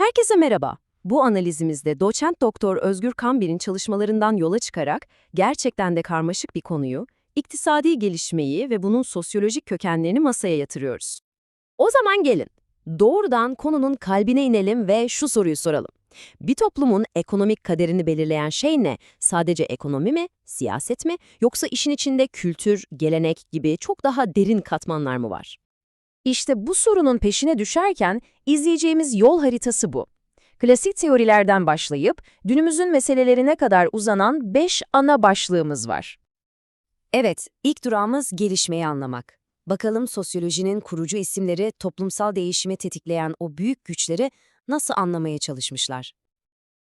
Herkese merhaba. Bu analizimizde doçent doktor Özgür Kambir'in çalışmalarından yola çıkarak gerçekten de karmaşık bir konuyu, iktisadi gelişmeyi ve bunun sosyolojik kökenlerini masaya yatırıyoruz. O zaman gelin, doğrudan konunun kalbine inelim ve şu soruyu soralım. Bir toplumun ekonomik kaderini belirleyen şey ne? Sadece ekonomi mi, siyaset mi, yoksa işin içinde kültür, gelenek gibi çok daha derin katmanlar mı var? İşte bu sorunun peşine düşerken izleyeceğimiz yol haritası bu. Klasik teorilerden başlayıp günümüzün meselelerine kadar uzanan 5 ana başlığımız var. Evet, ilk durağımız gelişmeyi anlamak. Bakalım sosyolojinin kurucu isimleri toplumsal değişimi tetikleyen o büyük güçleri nasıl anlamaya çalışmışlar?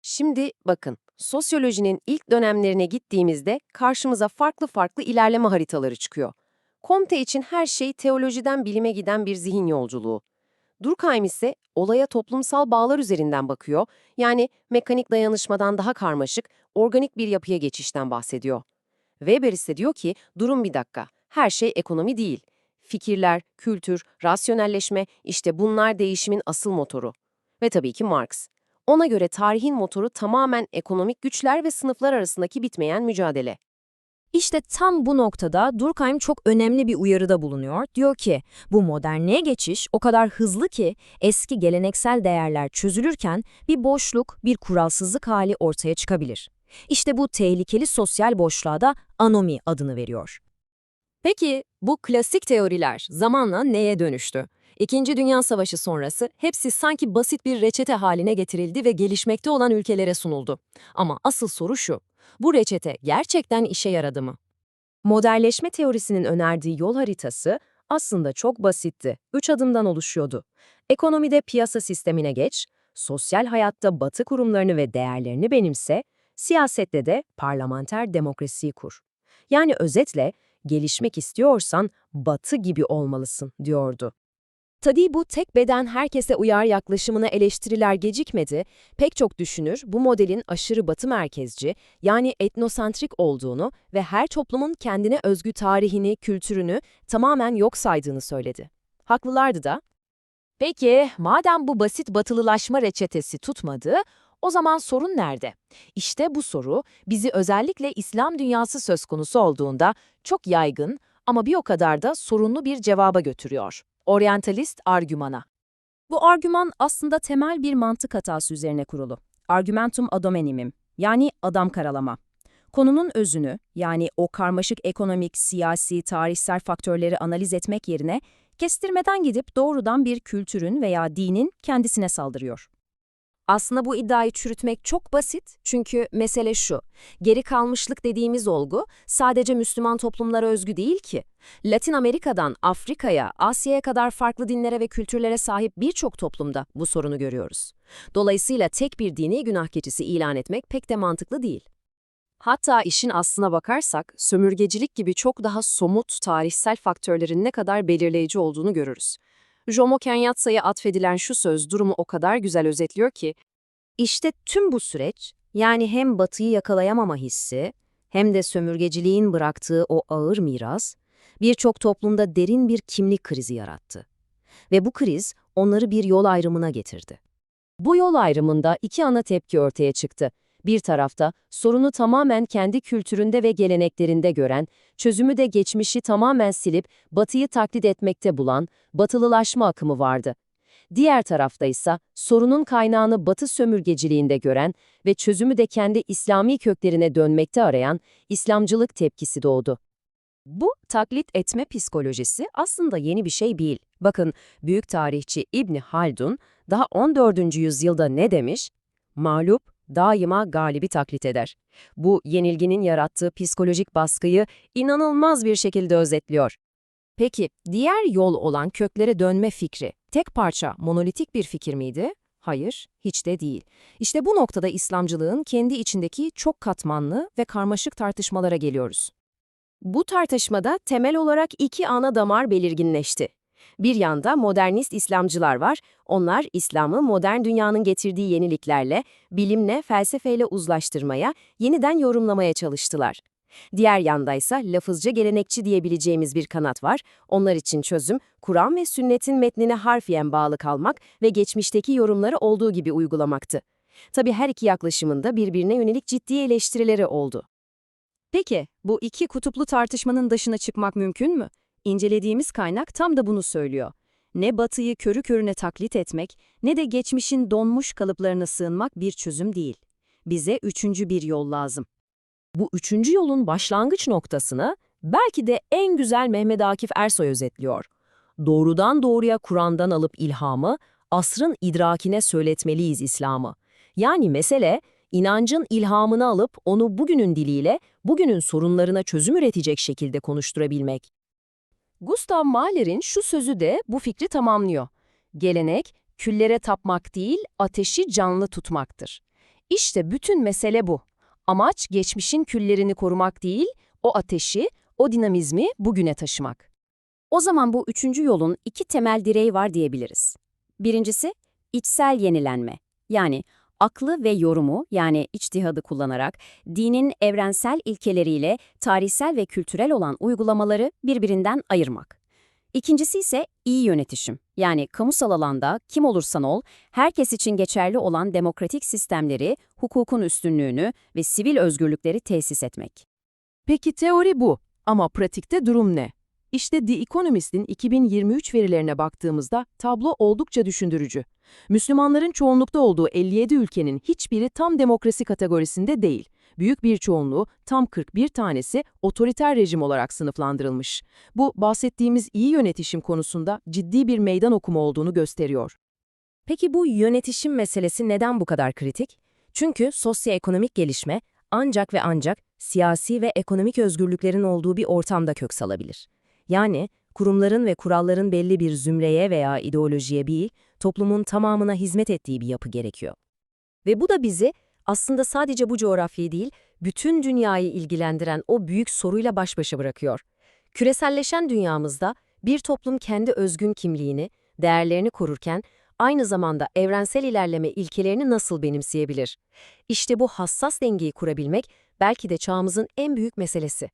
Şimdi bakın, sosyolojinin ilk dönemlerine gittiğimizde karşımıza farklı farklı ilerleme haritaları çıkıyor. Comte için her şey teolojiden bilime giden bir zihin yolculuğu. Durkheim ise olaya toplumsal bağlar üzerinden bakıyor, yani mekanik dayanışmadan daha karmaşık, organik bir yapıya geçişten bahsediyor. Weber ise diyor ki, durun bir dakika, her şey ekonomi değil. Fikirler, kültür, rasyonelleşme, işte bunlar değişimin asıl motoru. Ve tabii ki Marx. Ona göre tarihin motoru tamamen ekonomik güçler ve sınıflar arasındaki bitmeyen mücadele. İşte tam bu noktada Durkheim çok önemli bir uyarıda bulunuyor. Diyor ki, bu modernliğe geçiş o kadar hızlı ki eski geleneksel değerler çözülürken bir boşluk, bir kuralsızlık hali ortaya çıkabilir. İşte bu tehlikeli sosyal boşluğa da anomi adını veriyor. Peki bu klasik teoriler zamanla neye dönüştü? İkinci Dünya Savaşı sonrası hepsi sanki basit bir reçete haline getirildi ve gelişmekte olan ülkelere sunuldu. Ama asıl soru şu, bu reçete gerçekten işe yaradı mı? Modelleşme teorisinin önerdiği yol haritası aslında çok basitti. Üç adımdan oluşuyordu. Ekonomide piyasa sistemine geç, sosyal hayatta batı kurumlarını ve değerlerini benimse, siyasette de parlamenter demokrasiyi kur. Yani özetle, gelişmek istiyorsan batı gibi olmalısın, diyordu. Tabii bu tek beden herkese uyar yaklaşımına eleştiriler gecikmedi. Pek çok düşünür bu modelin aşırı batı merkezci, yani etnosantrik olduğunu ve her toplumun kendine özgü tarihini, kültürünü tamamen yok saydığını söyledi. Haklılardı da. Peki, madem bu basit batılılaşma reçetesi tutmadı, o zaman sorun nerede? İşte bu soru bizi özellikle İslam dünyası söz konusu olduğunda çok yaygın ama bir o kadar da sorunlu bir cevaba götürüyor. Oryantalist argümana. Bu argüman aslında temel bir mantık hatası üzerine kurulu. Argumentum ad hominimum, yani adam karalama. Konunun özünü, yani o karmaşık ekonomik, siyasi, tarihsel faktörleri analiz etmek yerine, kestirmeden gidip doğrudan bir kültürün veya dinin kendisine saldırıyor. Aslında bu iddiayı çürütmek çok basit çünkü mesele şu, geri kalmışlık dediğimiz olgu sadece Müslüman toplumlara özgü değil ki. Latin Amerika'dan Afrika'ya, Asya'ya kadar farklı dinlere ve kültürlere sahip birçok toplumda bu sorunu görüyoruz. Dolayısıyla tek bir dini günah keçisi ilan etmek pek de mantıklı değil. Hatta işin aslına bakarsak, sömürgecilik gibi çok daha somut tarihsel faktörlerin ne kadar belirleyici olduğunu görürüz. Jomo Kenyatta'ya atfedilen şu söz durumu o kadar güzel özetliyor ki, işte tüm bu süreç, yani hem batıyı yakalayamama hissi, hem de sömürgeciliğin bıraktığı o ağır miras, birçok toplumda derin bir kimlik krizi yarattı. Ve bu kriz onları bir yol ayrımına getirdi. Bu yol ayrımında iki ana tepki ortaya çıktı. Bir tarafta sorunu tamamen kendi kültüründe ve geleneklerinde gören, çözümü de geçmişi tamamen silip batıyı taklit etmekte bulan, batılılaşma akımı vardı. Diğer tarafta ise sorunun kaynağını batı sömürgeciliğinde gören ve çözümü de kendi İslami köklerine dönmekte arayan İslamcılık tepkisi doğdu. Bu taklit etme psikolojisi aslında yeni bir şey değil. Bakın büyük tarihçi İbni Haldun daha 14. yüzyılda ne demiş? Mağlup daima galibi taklit eder. Bu yenilginin yarattığı psikolojik baskıyı inanılmaz bir şekilde özetliyor. Peki diğer yol olan köklere dönme fikri tek parça monolitik bir fikir miydi? Hayır, hiç de değil. İşte bu noktada İslamcılığın kendi içindeki çok katmanlı ve karmaşık tartışmalara geliyoruz. Bu tartışmada temel olarak iki ana damar belirginleşti. Bir yanda modernist İslamcılar var, onlar İslam'ı modern dünyanın getirdiği yeniliklerle, bilimle, felsefeyle uzlaştırmaya, yeniden yorumlamaya çalıştılar. Diğer yandaysa lafızca gelenekçi diyebileceğimiz bir kanat var. Onlar için çözüm, Kur'an ve sünnetin metnine harfiyen bağlı kalmak ve geçmişteki yorumları olduğu gibi uygulamaktı. Tabii her iki yaklaşımın da birbirine yönelik ciddi eleştirileri oldu. Peki, bu iki kutuplu tartışmanın dışına çıkmak mümkün mü? İncelediğimiz kaynak tam da bunu söylüyor. Ne batıyı körü körüne taklit etmek, ne de geçmişin donmuş kalıplarına sığınmak bir çözüm değil. Bize üçüncü bir yol lazım. Bu üçüncü yolun başlangıç noktasını belki de en güzel Mehmet Akif Ersoy özetliyor. Doğrudan doğruya Kur'an'dan alıp ilhamı, asrın idrakine söyletmeliyiz İslam'ı. Yani mesele, inancın ilhamını alıp onu bugünün diliyle, bugünün sorunlarına çözüm üretecek şekilde konuşturabilmek. Gustav Mahler'in şu sözü de bu fikri tamamlıyor. Gelenek, küllere tapmak değil, ateşi canlı tutmaktır. İşte bütün mesele bu. Amaç geçmişin küllerini korumak değil, o ateşi, o dinamizmi bugüne taşımak. O zaman bu üçüncü yolun iki temel direği var diyebiliriz. Birincisi, içsel yenilenme. Yani aklı ve yorumu yani içtihadı kullanarak dinin evrensel ilkeleriyle tarihsel ve kültürel olan uygulamaları birbirinden ayırmak. İkincisi ise iyi yönetişim. Yani kamusal alanda kim olursan ol, herkes için geçerli olan demokratik sistemleri, hukukun üstünlüğünü ve sivil özgürlükleri tesis etmek. Peki teori bu ama pratikte durum ne? İşte The Economist'in 2023 verilerine baktığımızda tablo oldukça düşündürücü. Müslümanların çoğunlukta olduğu 57 ülkenin hiçbiri tam demokrasi kategorisinde değil. Büyük bir çoğunluğu, tam 41 tanesi otoriter rejim olarak sınıflandırılmış. Bu, bahsettiğimiz iyi yönetişim konusunda ciddi bir meydan okuma olduğunu gösteriyor. Peki bu yönetişim meselesi neden bu kadar kritik? Çünkü sosyoekonomik gelişme ancak ve ancak siyasi ve ekonomik özgürlüklerin olduğu bir ortamda kök salabilir. Yani kurumların ve kuralların belli bir zümreye veya ideolojiye değil, toplumun tamamına hizmet ettiği bir yapı gerekiyor. Ve bu da bizi aslında sadece bu coğrafyayı değil, bütün dünyayı ilgilendiren o büyük soruyla baş başa bırakıyor. Küreselleşen dünyamızda bir toplum kendi özgün kimliğini, değerlerini korurken aynı zamanda evrensel ilerleme ilkelerini nasıl benimseyebilir? İşte bu hassas dengeyi kurabilmek belki de çağımızın en büyük meselesi.